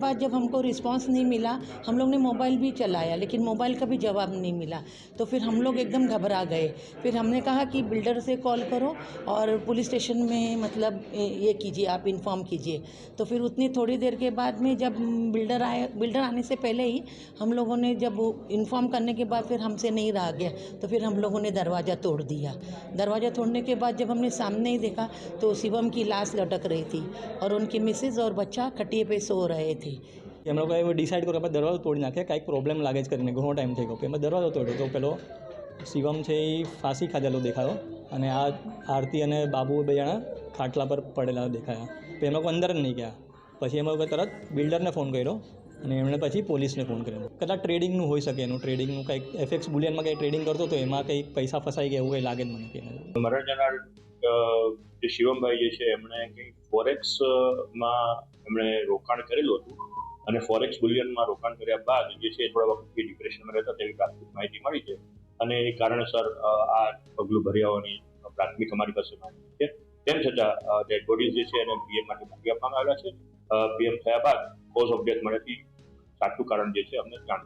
बाद जब हमको रिस्पांस नहीं मिला, हम लोग ने मोबाइल भी चलाया, लेकिन मोबाइल का भी जवाब नहीं मिला। तो फिर हम लोग एकदम घबरा गए। फिर हमने कहा कि बिल्डर से कॉल करो और पुलिस स्टेशन में मतलब ये कीजिए, आप इन्फॉर्म कीजिए। तो फिर उतनी थोड़ी देर के बाद में जब बिल्डर आए बिल्डर आने से पहले ही हम लोगों ने जब इन्फॉर्म करने के बाद फिर हमसे नहीं रहा गया तो फिर हम लोगों ने दरवाज़ा तोड़ दिया। दरवाज़ा तोड़ने के बाद जब हमने सामने ही देखा तो शिवम की लाश लटक रही थी और उनकी मिसेज और बच्चा खटिए पे सो रहे थे। એમ લોકો એવું ડિસાઇડ કર્યું આપણે દરવાજો તોડી નાખીએ, કાંઈક પ્રોબ્લેમ લાગે છે કરીને, ઘણો ટાઈમ થઈ ગયો. એમાં દરવાજો તોડ્યો તો પેલો શિવમ છે એ ફાંસી ખાધેલો દેખાયો અને આ આરતી અને બાબુ બે જણા ખાટલા પર પડેલા દેખાયા. તો એમાં લોકો અંદર જ નહીં ગયા. પછી એમાં લોકો તરત બિલ્ડરને ફોન કર્યો અને એમણે પછી પોલીસને ફોન કર્યો. કદાચ ટ્રેડિંગનું હોઈ શકે, એનું ટ્રેડિંગનું કંઈક એફએક્સ બુલિયનમાં કંઈ ટ્રેડિંગ કરતો તો એમાં કંઈક પૈસા ફસાઈ ગયા એવું કંઈ લાગે જ મને કે મરણ જે શિવમભાઈ જે છે, એમણે કંઈક ફોરેક્સમાં એમણે રોકાણ કરેલું હતું અને ફોરેક્સ બુલિયનમાં રોકાણ કર્યા બાદ જે છે થોડા વખતથી ડિપ્રેશનમાં રહેતા, તેવી પ્રાથમિક માહિતી મળી છે અને એ કારણસર આ પગલું ભર્યા હોવાની પ્રાથમિક અમારી પાસે માહિતી છે. તેમ છતાં ડેડ બોડીઝ જે છે એને પીએમ માટે મોકલી આપવામાં આવ્યા છે. પીએમ થયા બાદ કોઝ ઓફ ડેથ મળેથી સાચું કારણ જે છે અમને જાણ